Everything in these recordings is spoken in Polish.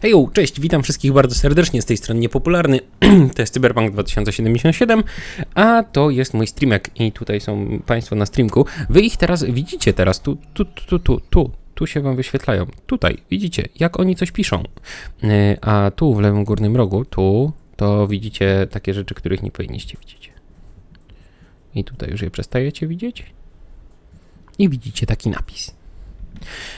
Hejo, cześć, witam wszystkich bardzo serdecznie z tej strony niepopularny. to jest Cyberpunk 2077, a to jest mój streamek i tutaj są Państwo na streamku. Wy ich teraz widzicie teraz, tu, tu, tu, tu, tu. Tu się wam wyświetlają. Tutaj widzicie, jak oni coś piszą. Yy, A tu w lewym górnym rogu, tu, to widzicie takie rzeczy, których nie powinniście widzieć. I tutaj już je przestajecie widzieć. I widzicie taki napis.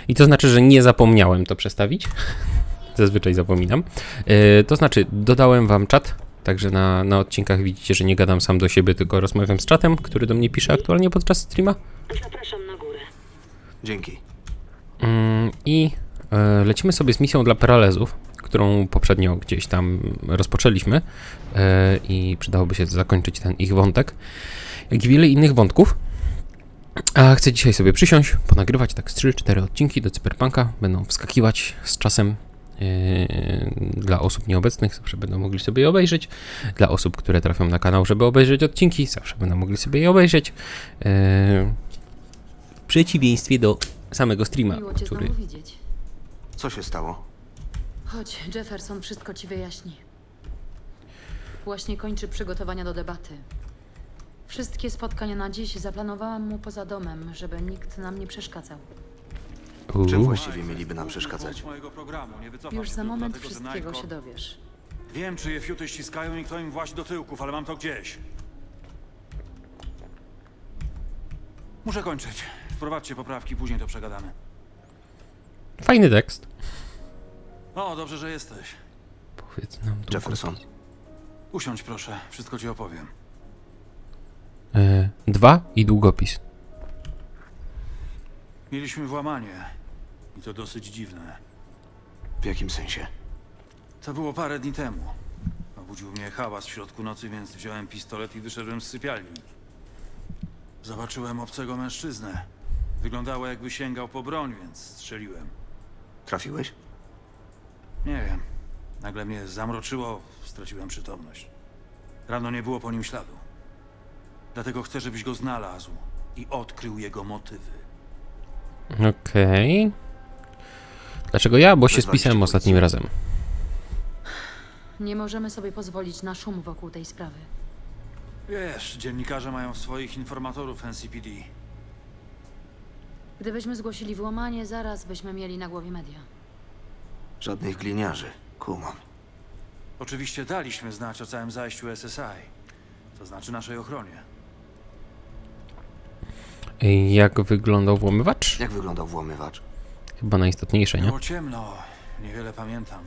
I to znaczy, że nie zapomniałem to przestawić. Zazwyczaj zapominam. Yy, to znaczy, dodałem wam czat, także na, na odcinkach widzicie, że nie gadam sam do siebie, tylko rozmawiam z czatem, który do mnie pisze aktualnie podczas streama. Zapraszam na górę. Dzięki. Mm, I e, lecimy sobie z misją dla Peralezów, którą poprzednio gdzieś tam rozpoczęliśmy e, i przydałoby się zakończyć ten ich wątek, jak i wiele innych wątków. A chcę dzisiaj sobie przysiąść, ponagrywać tak z 3-4 odcinki do Cyberpunka. Będą wskakiwać z czasem e, dla osób nieobecnych, zawsze będą mogli sobie je obejrzeć. Dla osób, które trafią na kanał, żeby obejrzeć odcinki, zawsze będą mogli sobie je obejrzeć. E, w przeciwieństwie do samego streama, Miło cię który znowu widzieć. Co się stało? Chodź, Jefferson wszystko ci wyjaśni. Właśnie kończy przygotowania do debaty. Wszystkie spotkania na dziś zaplanowałam mu poza domem, żeby nikt nam nie przeszkadzał. Czym właściwie mieliby nam przeszkadzać? Mojego programu. Nie wycofam Już się za moment dlatego, że wszystkiego się dowiesz. Wiem, czyje fiuty ściskają i kto im włazi do tyłków, ale mam to gdzieś. Muszę kończyć. Wprowadźcie poprawki, później to przegadamy. Fajny tekst. O, dobrze, że jesteś. Powiedz nam tu. Jefferson. Usiądź proszę, wszystko ci opowiem. E, dwa i długopis. Mieliśmy włamanie. I to dosyć dziwne. W jakim sensie? To było parę dni temu. Obudził mnie hałas w środku nocy, więc wziąłem pistolet i wyszedłem z sypialni. Zobaczyłem obcego mężczyznę. Wyglądało jakby sięgał po broń, więc strzeliłem. Trafiłeś? Nie wiem. Nagle mnie zamroczyło, straciłem przytomność. Rano nie było po nim śladu. Dlatego chcę, żebyś go znalazł i odkrył jego motywy. Okej. Dlaczego ja? Bo się spisałem ostatnim razem. Nie możemy sobie pozwolić na szum wokół tej sprawy. Wiesz, dziennikarze mają swoich informatorów NCPD. Gdybyśmy zgłosili włamanie, zaraz byśmy mieli na głowie media. Żadnych gliniarzy. Kumam. Oczywiście daliśmy znać o całym zajściu SSI. To znaczy naszej ochronie. Jak wyglądał włamywacz? Jak wyglądał włamywacz? Chyba najistotniejsze, nie? Było ciemno, niewiele pamiętam.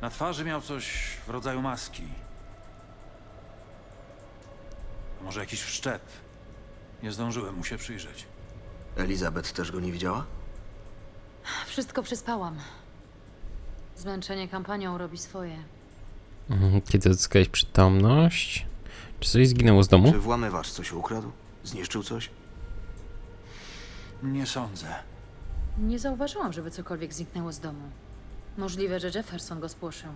Na twarzy miał coś w rodzaju maski. Może jakiś wszczep. Nie zdążyłem mu się przyjrzeć. Elizabeth też go nie widziała? Wszystko przespałam. Zmęczenie kampanią robi swoje. Mhm, Kiedy odzyskałeś przytomność? Czy coś zginęło z domu? Czy włamywacz coś ukradł? Zniszczył coś? Nie sądzę. Nie zauważyłam, żeby cokolwiek zniknęło z domu. Możliwe, że Jefferson go spłoszył.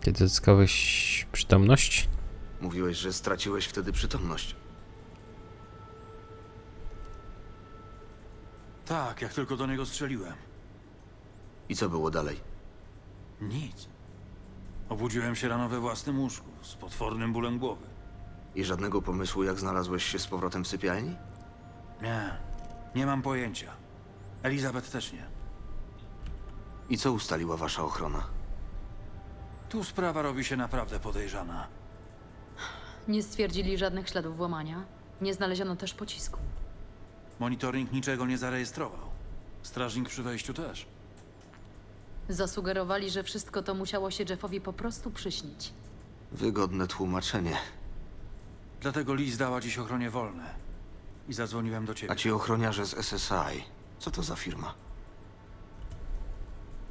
Kiedy odzyskałeś przytomność? Mówiłeś, że straciłeś wtedy przytomność. Tak, jak tylko do niego strzeliłem. I co było dalej? Nic. Obudziłem się rano we własnym łóżku, z potwornym bólem głowy. I żadnego pomysłu, jak znalazłeś się z powrotem w sypialni? Nie, nie mam pojęcia. Elizabeth też nie. I co ustaliła wasza ochrona? Tu sprawa robi się naprawdę podejrzana. Nie stwierdzili żadnych śladów włamania. Nie znaleziono też pocisku. Monitoring niczego nie zarejestrował. Strażnik przy wejściu też. Zasugerowali, że wszystko to musiało się Jeffowi po prostu przyśnić. Wygodne tłumaczenie. Dlatego Liz dała dziś ochronie wolne. I zadzwoniłem do ciebie. A ci ochroniarze z SSI, co to za firma?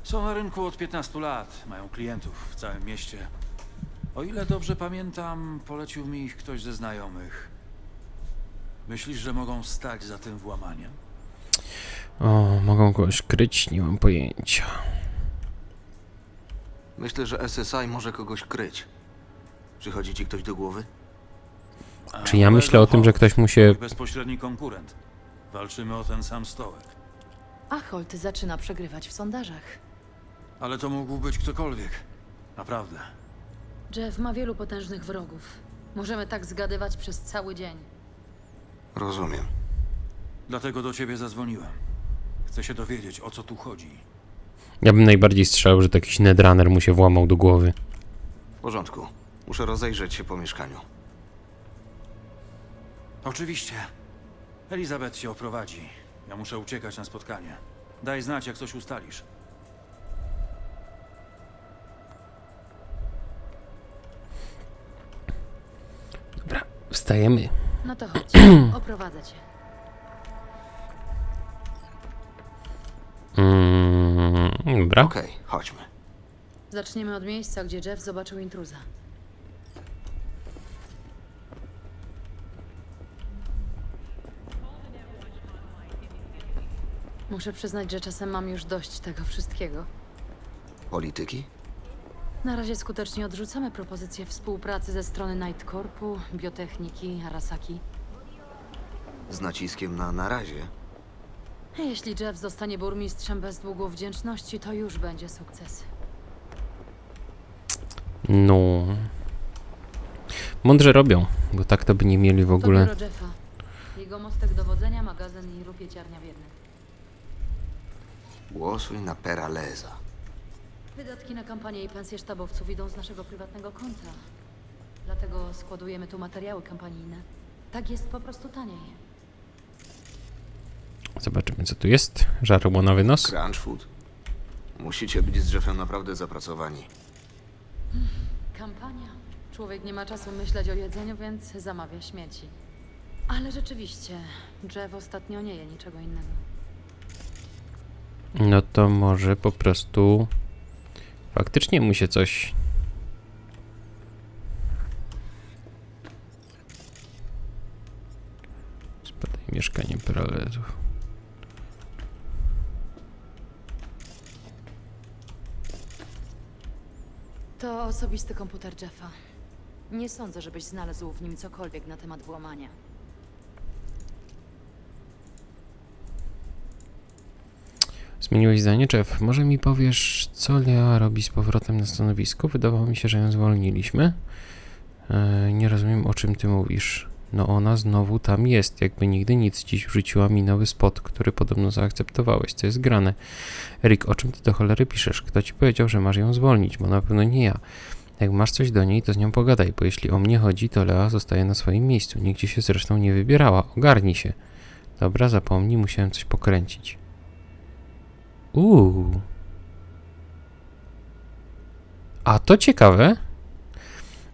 Są na rynku od 15 lat. Mają klientów w całym mieście. O ile dobrze pamiętam, polecił mi ich ktoś ze znajomych. Myślisz, że mogą stać za tym włamaniem? O, mogą kogoś kryć? Nie mam pojęcia. Myślę, że SSI może kogoś kryć. Przychodzi ci ktoś do głowy? A, Czy ja myślę o tym, że ktoś mu się... Ich bezpośredni konkurent. Walczymy o ten sam stołek. Acholt zaczyna przegrywać w sondażach. Ale to mógł być ktokolwiek. Naprawdę. Jeff ma wielu potężnych wrogów. Możemy tak zgadywać przez cały dzień. Rozumiem. Dlatego do ciebie zadzwoniłem. Chcę się dowiedzieć, o co tu chodzi. Ja bym najbardziej strzelał, że to jakiś netrunner mu się włamał do głowy. W porządku. Muszę rozejrzeć się po mieszkaniu. Oczywiście. Elizabeth się oprowadzi. Ja muszę uciekać na spotkanie. Daj znać, jak coś ustalisz. Dobra, wstajemy. No to chodź, oprowadzę cię. Mm, dobra. Okej, chodźmy. Zaczniemy od miejsca, gdzie Jeff zobaczył intruza. Muszę przyznać, że czasem mam już dość tego wszystkiego. Polityki? Na razie skutecznie odrzucamy propozycje współpracy ze strony Night Corpu, biotechniki, Arasaki. Z naciskiem na na razie. Jeśli Jeff zostanie burmistrzem bez długu wdzięczności, to już będzie sukces. No. Mądrze robią, bo tak to by nie mieli w To ogóle. biuro Jeffa. Jego mostek dowodzenia, magazyn i rupieciarnia w jednym. Głosuj na Peraleza. Wydatki na kampanię i pensje sztabowców idą z naszego prywatnego konta. Dlatego składujemy tu materiały kampanijne. Tak jest po prostu taniej. Zobaczymy, co tu jest. Żarło na wynos. Crunch Food. Musicie być z Jeffem naprawdę zapracowani. Kampania. Człowiek nie ma czasu myśleć o jedzeniu, więc zamawia śmieci. Ale rzeczywiście, Jeff ostatnio nie je niczego innego. No to może po prostu faktycznie mu się coś. Spadaj mieszkanie paralelów. To osobisty komputer Jeffa. Nie sądzę, żebyś znalazł w nim cokolwiek na temat włamania. Zmieniłeś zdanie, Jeff? Może mi powiesz, co Lea robi z powrotem na stanowisku? Wydawało mi się, że ją zwolniliśmy. E, nie rozumiem, o czym ty mówisz. No ona znowu tam jest, jakby nigdy nic. Dziś wrzuciła mi nowy spot, który podobno zaakceptowałeś. Co jest grane? Erik, o czym ty do cholery piszesz? Kto ci powiedział, że masz ją zwolnić? Bo na pewno nie ja. Jak masz coś do niej, to z nią pogadaj, bo jeśli o mnie chodzi, to Lea zostaje na swoim miejscu. Nigdzie się zresztą nie wybierała. Ogarnij się. Dobra, zapomnij, musiałem coś pokręcić. Uuu. A to ciekawe.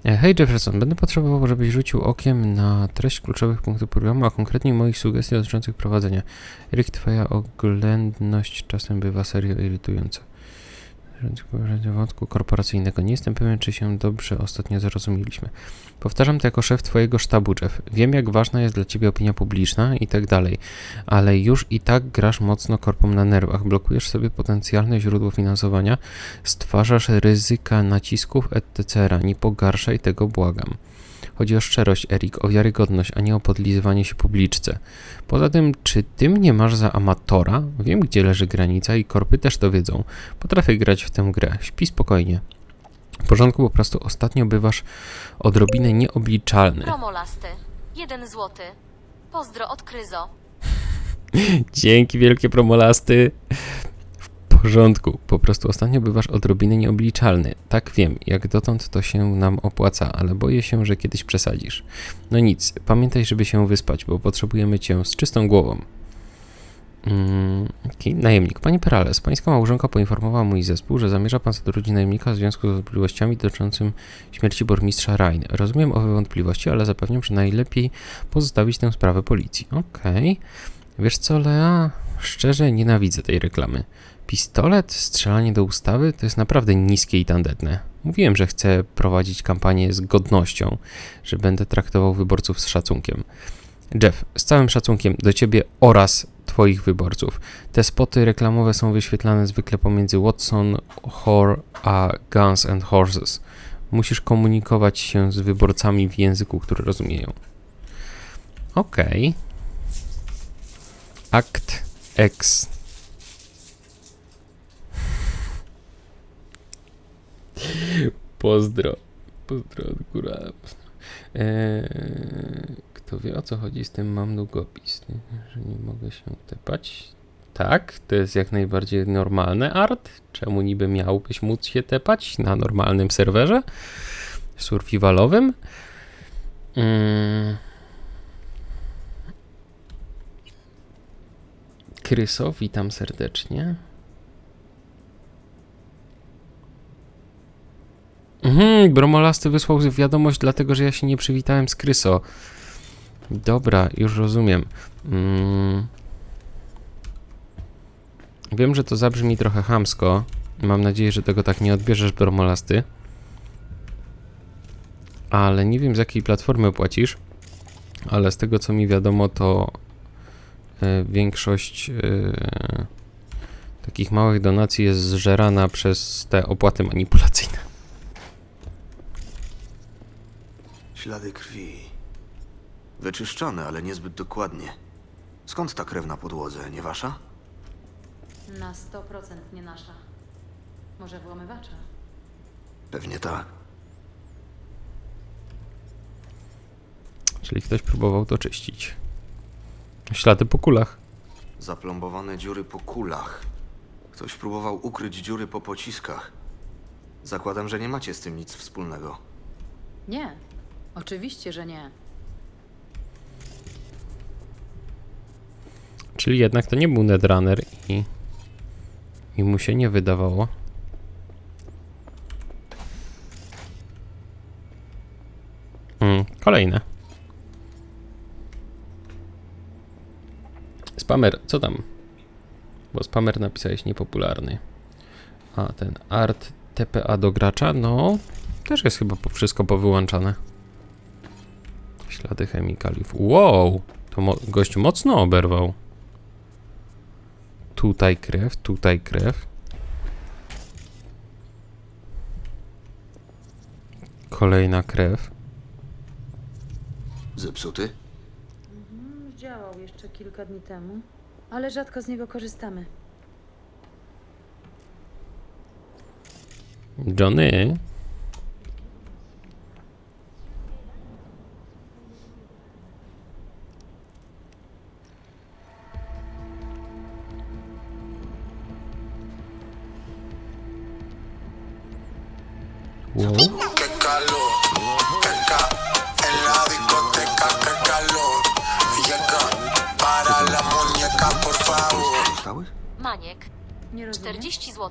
E, Hej Jefferson, będę potrzebował, żebyś rzucił okiem na treść kluczowych punktów programu, a konkretnie moich sugestii dotyczących prowadzenia. Erik, twoja oględność czasem bywa serio irytująca. Wątku korporacyjnego. Nie jestem pewien, czy się dobrze ostatnio zrozumieliśmy. Powtarzam to jako szef twojego sztabu, Jeff. Wiem, jak ważna jest dla ciebie opinia publiczna i tak dalej, ale już i tak grasz mocno korpom na nerwach. Blokujesz sobie potencjalne źródło finansowania, stwarzasz ryzyka nacisków, etc. Nie pogarszaj tego, błagam. Chodzi o szczerość, Erik, o wiarygodność, a nie o podlizywanie się publiczce. Poza tym, czy ty mnie masz za amatora? Wiem, gdzie leży granica i korpy też to wiedzą. Potrafię grać w tę grę. Śpi spokojnie. W porządku, po prostu ostatnio bywasz odrobinę nieobliczalny. Promolasty. Jeden złoty. Pozdro od Kryzo. Dzięki wielkie promolasty. Porządku, po prostu ostatnio bywasz odrobinę nieobliczalny. Tak wiem, jak dotąd to się nam opłaca, ale boję się, że kiedyś przesadzisz. No nic, pamiętaj, żeby się wyspać, bo potrzebujemy cię z czystą głową. Mm, okej, najemnik. Panie Perales, pańska małżonka poinformowała mój zespół, że zamierza pan zatrudnić najemnika w związku z wątpliwościami dotyczącymi śmierci burmistrza Rain. Rozumiem owe wątpliwości, ale zapewniam, że najlepiej pozostawić tę sprawę policji. Okej. Wiesz co, Lea? Szczerze nienawidzę tej reklamy. Pistolet, strzelanie do ustawy to jest naprawdę niskie i tandetne. Mówiłem, że chcę prowadzić kampanię z godnością, że będę traktował wyborców z szacunkiem. Jeff, z całym szacunkiem do ciebie oraz twoich wyborców. Te spoty reklamowe są wyświetlane zwykle pomiędzy Watson, Hor a Guns and Horses. Musisz komunikować się z wyborcami w języku, który rozumieją. Okej. Akt X. Pozdro. Pozdro od góra. Eee, kto wie o co chodzi z tym mam długopis, nie? że nie mogę się tepać. Tak, to jest jak najbardziej normalne art. Czemu niby miałbyś móc się tepać na normalnym serwerze survivalowym? Mm. Kryso, witam serdecznie. Mhm, Bromolasty wysłał wiadomość, dlatego że ja się nie przywitałem z Kryso. Dobra, już rozumiem. Mm. Wiem, że to zabrzmi trochę chamsko. Mam nadzieję, że tego tak nie odbierzesz, Bromolasty. Ale nie wiem, z jakiej platformy płacisz. Ale z tego, co mi wiadomo, to e, większość e, takich małych donacji jest zżerana przez te opłaty manipulacyjne. Ślady krwi. Wyczyszczone, ale niezbyt dokładnie. Skąd ta krew na podłodze, nie wasza? Na 100% nie nasza. Może włamywacza? Pewnie tak. Czyli ktoś próbował to czyścić. Ślady po kulach. Zaplombowane dziury po kulach. Ktoś próbował ukryć dziury po pociskach. Zakładam, że nie macie z tym nic wspólnego. Nie. Oczywiście, że nie. Czyli jednak to nie był Netrunner i, i mu się nie wydawało. Mm, kolejne. Spamer, co tam? Bo spamer napisałeś niepopularny. A ten art TPA do gracza, no też jest chyba wszystko powyłączane. Ślady chemikaliów. Wow! To mo- gość mocno oberwał. Tutaj krew, tutaj krew. Kolejna krew. Zepsuty? Działał jeszcze kilka dni temu, ale rzadko z niego korzystamy. Johnny.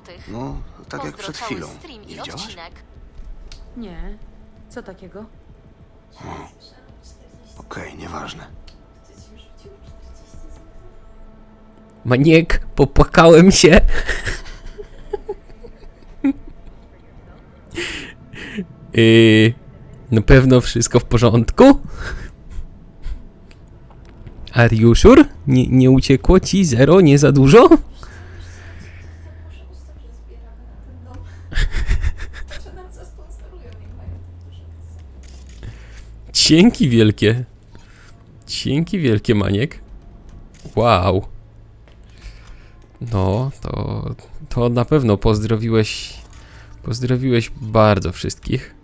Zł. No, tak jak przed chwilą. stream Nie i widziałaś? odcinek. Nie. Co takiego? Okej, nieważne. Maniek, popłakałem się. yy, na pewno wszystko w porządku? Are you sure? Nie, nie uciekło ci zero, nie za dużo? Dzięki wielkie. Dzięki wielkie, Maniek. Wow. No, to, to na pewno pozdrowiłeś. Pozdrowiłeś bardzo wszystkich.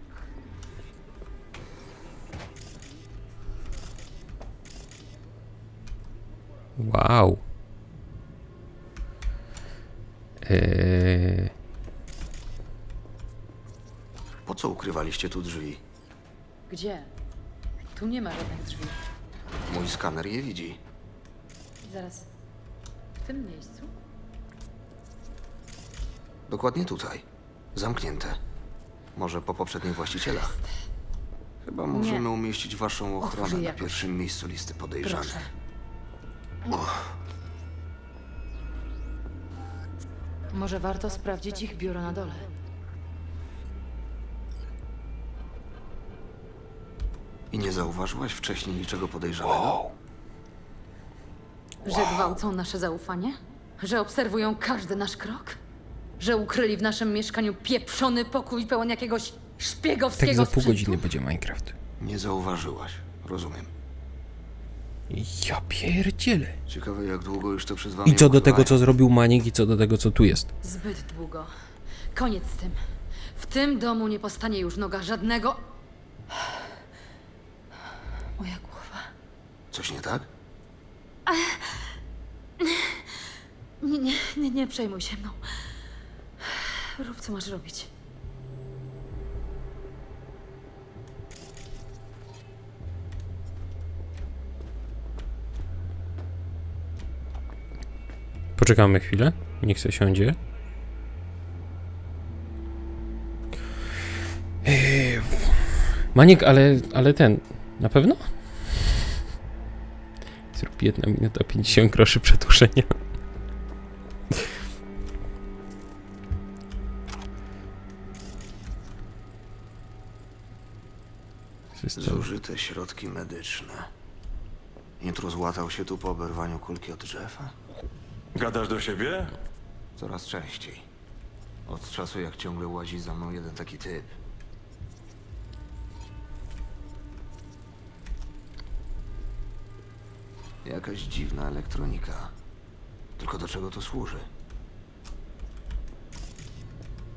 Wow. Eee, Po co ukrywaliście tu drzwi? Gdzie? Tu nie ma żadnych drzwi. Mój skaner je widzi. Zaraz. W tym miejscu? Dokładnie tutaj. Zamknięte. Może po poprzednich właścicielach. Chyba możemy umieścić waszą Otwórz ochronę je na jakoś. pierwszym miejscu listy podejrzanych. Proszę. Może warto sprawdzić ich biuro na dole. I nie zauważyłaś wcześniej niczego podejrzanego? Że gwałcą nasze zaufanie? Że obserwują każdy nasz krok? Że ukryli w naszym mieszkaniu pieprzony pokój pełen jakiegoś szpiegowskiego tak za pół sprzętu? godziny będzie Minecraft. Nie zauważyłaś. Rozumiem. Ja pierdzielę. Ciekawe, jak długo już to przed wami I co do tego, ukrywają. co zrobił Maniek i co do tego, co tu jest. Zbyt długo. Koniec z tym. W tym domu nie postanie już noga żadnego. Coś nie tak? Nie, nie, nie, nie przejmuj się mną. Rób co masz robić. Poczekamy chwilę. Niech się siądzie. Maniek, ale, ale ten, na pewno? Zrób jedna minuta 50 groszy przedłużenia. Zużyte środki medyczne. Intro złatał się tu po oberwaniu kulki od drzewa? Gadasz do siebie? Coraz częściej. Od czasu jak ciągle łazi za mną jeden taki typ. Jakaś dziwna elektronika. Tylko do czego to służy?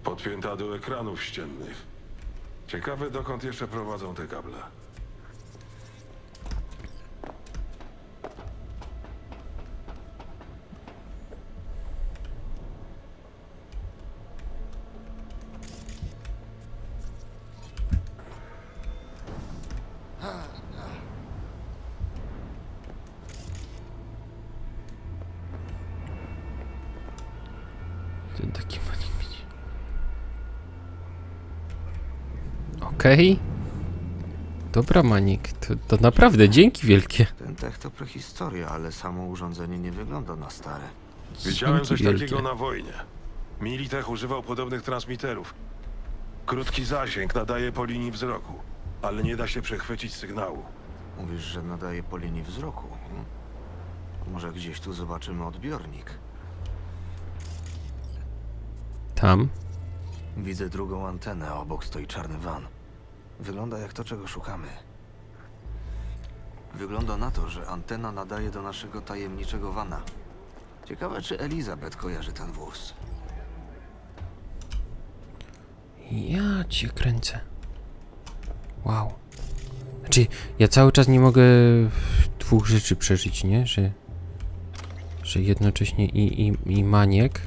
Podpięta do ekranów ściennych. Ciekawe, dokąd jeszcze prowadzą te kable. Ten taki widzi. Okej. Dobra, Maniek, to, to naprawdę dzięki wielkie. Ten tech to prehistoria, ale samo urządzenie nie wygląda na stare. Widziałem coś wielkie. takiego na wojnie. Militech używał podobnych transmiterów. Krótki zasięg nadaje po linii wzroku, ale nie da się przechwycić sygnału. Mówisz, że nadaje po linii wzroku. Hmm? Może gdzieś tu zobaczymy odbiornik. Tam. Widzę drugą antenę, a obok stoi czarny van. Wygląda jak to, czego szukamy. Wygląda na to, że antena nadaje do naszego tajemniczego vana. Ciekawe, czy Elizabeth kojarzy ten wóz. Ja cię kręcę. Wow. Znaczy, ja cały czas nie mogę dwóch rzeczy przeżyć, nie? Że, że jednocześnie i, i, i maniek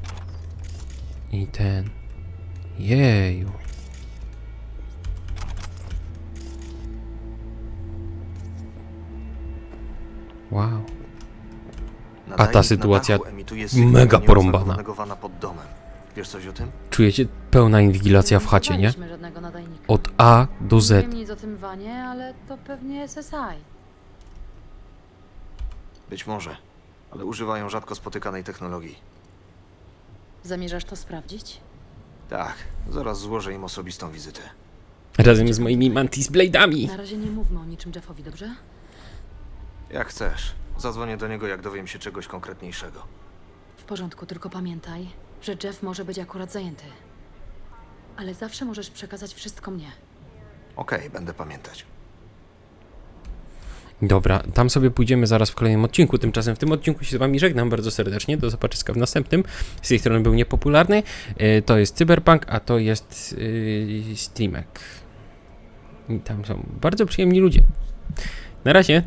i ten. Jeju. Wow. Nadajnik ta sytuacja mega porąbana. Wiesz coś o tym? Czujecie pełna inwigilacja w Nie chacie, nie? Od A do Nie Z. wiem nic o tym wanie, ale to pewnie SSI. Być może, ale używają rzadko spotykanej technologii. Zamierzasz to sprawdzić? Tak, zaraz złożę im osobistą wizytę. Razem z moimi Mantis Blade'ami. Na razie nie mówmy o niczym Jeffowi, dobrze? Jak chcesz. Zadzwonię do niego, jak dowiem się czegoś konkretniejszego. W porządku, tylko pamiętaj, że Jeff może być akurat zajęty. Ale zawsze możesz przekazać wszystko mnie. Okej, będę pamiętać. Dobra, tam sobie pójdziemy zaraz w kolejnym odcinku. Tymczasem w tym odcinku się z wami żegnam bardzo serdecznie. Do zobaczenia w następnym. Z tej strony był niepopularny. E, To jest Cyberpunk, a to jest yy, Streamek. I tam są bardzo przyjemni ludzie. Na razie.